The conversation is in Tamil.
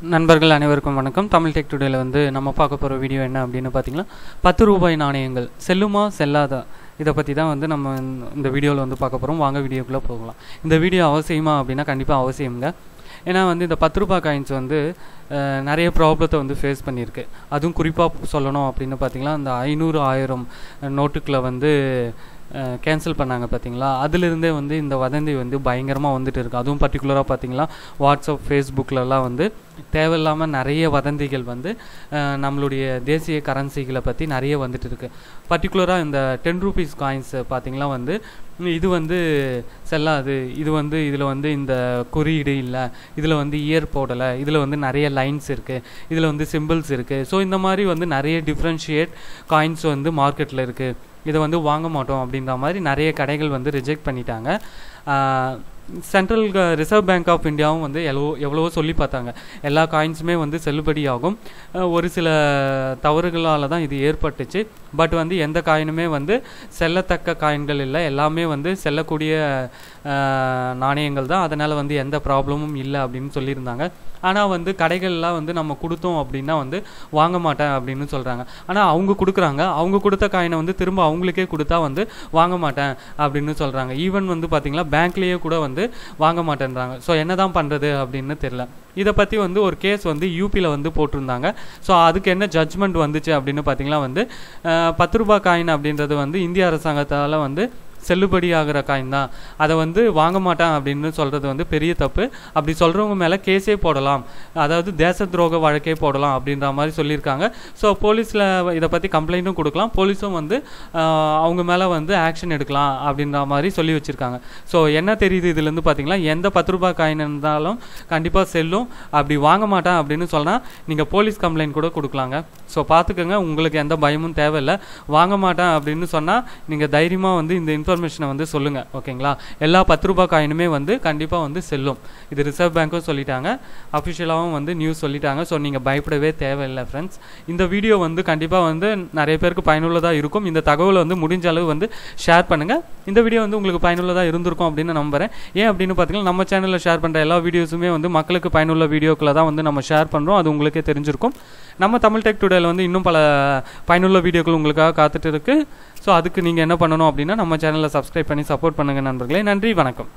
நண்பர்கள் அனைவருக்கும் வணக்கம். தமிழ் டெக் டுடேல வந்து நம்ம பார்க்க போகிற வீடியோ என்ன அப்படின்னு பார்த்தீங்கன்னா பத்து ரூபாய் நாணயங்கள் செல்லுமா செல்லாதா? இதை பற்றி தான் வந்து நம்ம இந்த- வீடியோவில் வந்து பார்க்க போகிறோம் வாங்க வீடியோக்குள்ளே போகலாம். இந்த வீடியோ அவசியமா அப்படின்னா கண்டிப்பாக அவசியம்ங்க. ஏன்னா வந்து இந்த பத்து ரூபாய் காயின்ஸ் வந்து நிறைய ப்ராப்ளத்தை வந்து ஃபேஸ் பண்ணியிருக்கு. அதுவும் குறிப்பாக சொல்லணும் அப்படின்னு பார்த்தீங்கன்னா இந்த ஐநூறு ஆயிரம் நோட்டுக்களை வந்து கேன்சல் பண்ணாங்க பார்த்தீங்களா? அதுலேருந்தே வந்து இந்த வதந்தி வந்து பயங்கரமாக வந்துட்டு இருக்குது அதுவும் பர்டிகுலராக பார்த்தீங்கன்னா வாட்ஸ்அப் ஃபேஸ்புக்கிலலாம் வந்து தேவையில்லாமல் நிறைய வதந்திகள் வந்து நம்மளுடைய தேசிய கரன்சிகளை பற்றி நிறைய வந்துட்டு இருக்குது பர்டிகுலராக இந்த டென் ருபீஸ் காயின்ஸ் பார்த்திங்கனா வந்து இது வந்து செல்லாது. இது வந்து இதில் வந்து இந்த குறியீடு இல்லை. இதில் வந்து இயர் போடலை. இதில் வந்து நிறைய லைன்ஸ் இருக்குது இதில் வந்து சிம்பிள்ஸ் இருக்குது ஸோ இந்த மாதிரி வந்து நிறைய டிஃப்ரென்ஷியேட் காயின்ஸ் வந்து மார்க்கெட்டில் இருக்குது இதை வந்து வாங்க மாட்டோம் அப்படின்ற மாதிரி நிறைய கடைகள் வந்து ரிஜெக்ட் பண்ணிட்டாங்க. சென்ட்ரல் ரிசர்வ் பேங்க் ஆஃப் இந்தியாவும் வந்து எவ்வளோ எவ்வளவோ சொல்லி பார்த்தாங்க. எல்லா காயின்ஸுமே வந்து செல்லுபடியாகும். ஆகும் ஒரு சில தவறுகளால் தான் இது ஏற்பட்டுச்சு. பட் வந்து எந்த காயினுமே வந்து செல்லத்தக்க காயின்கள் இல்லை. எல்லாமே வந்து செல்லக்கூடிய நாணயங்கள் தான். அதனால் வந்து எந்த ப்ராப்ளமும் இல்லை அப்படின்னு சொல்லியிருந்தாங்க. ஆனால் வந்து கடைகள்லாம் வந்து நம்ம கொடுத்தோம் அப்படின்னா வந்து வாங்க மாட்டேன் அப்படின்னு சொல்கிறாங்க ஆனால் அவங்க கொடுக்குறாங்க. அவங்க கொடுத்த காயினை வந்து திரும்ப அவங்களுக்கே கொடுத்தா வந்து வாங்க மாட்டேன் அப்படின்னு சொல்கிறாங்க ஈவன் வந்து பார்த்திங்கன்னா பேங்க்லேயே கூட வந்து வாங்க மாட்டேன்றாங்க. ஸோ என்ன தான் பண்ணுறது அப்படின்னு தெரில இதை பற்றி வந்து ஒரு கேஸ் வந்து யூபியில் வந்து போட்டிருந்தாங்க. ஸோ அதுக்கு என்ன ஜட்ஜ்மெண்ட் வந்துச்சு அப்படின்னு பார்த்தீங்கன்னா வந்து பத்து ரூபா காயின் அப்படின்றது வந்து இந்திய அரசாங்கத்தால் வந்து செல்லுபடியாகிற காயின் தான். அதை வந்து வாங்க மாட்டேன் அப்படின்னு சொல்கிறது வந்து பெரிய தப்பு. அப்படி சொல்கிறவங்க மேலே கேஸே போடலாம். அதாவது தேச துரோக வழக்கே போடலாம் அப்படின்ற மாதிரி சொல்லியிருக்காங்க. ஸோ போலீஸில் இதை பற்றி கம்ப்ளைண்ட்டும் கொடுக்கலாம். போலீஸும் வந்து அவங்க மேலே வந்து ஆக்ஷன் எடுக்கலாம் அப்படின்ற மாதிரி சொல்லி வச்சுருக்காங்க. ஸோ என்ன தெரியுது இதுலேருந்து பார்த்தீங்கன்னா எந்த பத்து ரூபாய் காயின் இருந்தாலும் கண்டிப்பாக செல்லும். அப்படி வாங்க மாட்டேன் அப்படின்னு சொன்னால் நீங்கள் போலீஸ் கம்ப்ளைண்ட் கூட கொடுக்கலாங்க. ஸோ பார்த்துக்கோங்க உங்களுக்கு எந்த பயமும் தேவையில்லை. வாங்க மாட்டேன் அப்படின்னு சொன்னால் நீங்கள் தைரியமாக வந்து இந்த இன்ஃபர் இன்ஃபர்மேஷனை வந்து சொல்லுங்கள் ஓகேங்களா? எல்லா பத்து ரூபாய் காயினுமே வந்து கண்டிப்பாக வந்து செல்லும். இது ரிசர்வ் பேங்க்கும் சொல்லிட்டாங்க அஃபிஷியலாகவும் வந்து நியூஸ் சொல்லிட்டாங்க ஸோ நீங்கள் பயப்படவே தேவையில்லை ஃப்ரெண்ட்ஸ் இந்த வீடியோ வந்து கண்டிப்பாக வந்து நிறைய பேருக்கு பயனுள்ளதாக இருக்கும். இந்த தகவலை வந்து முடிஞ்ச அளவு வந்து ஷேர் பண்ணுங்கள் இந்த வீடியோ வந்து உங்களுக்கு பயனுள்ளதாக இருந்திருக்கும் அப்படின்னு நம்புறேன். ஏன் அப்படின்னு பார்த்தீங்கன்னா நம்ம சேனலில் ஷேர் பண்ணுற எல்லா வீடியோஸுமே வந்து மக்களுக்கு பயனுள்ள வீடியோக்களை தான் வந்து நம்ம ஷேர் பண்ணுறோம் அது உங்களுக்கே தெரிஞ்சிருக்கும். நம்ம தமிழ் டெக் டுடேல வந்து இன்னும் பல பயனுள்ள வீடியோக்கள் உங்களுக்காக காத்துட்டு இருக்கு. ஸோ அதுக்கு நீங்கள் என்ன பண்ணணும் அப்படின்னா நம்ம சேனலை சப்ஸ்கிரைப் பண்ணி சப்போர்ட் பண்ணுங்கள் நண்பர்களே. நன்றி வணக்கம்.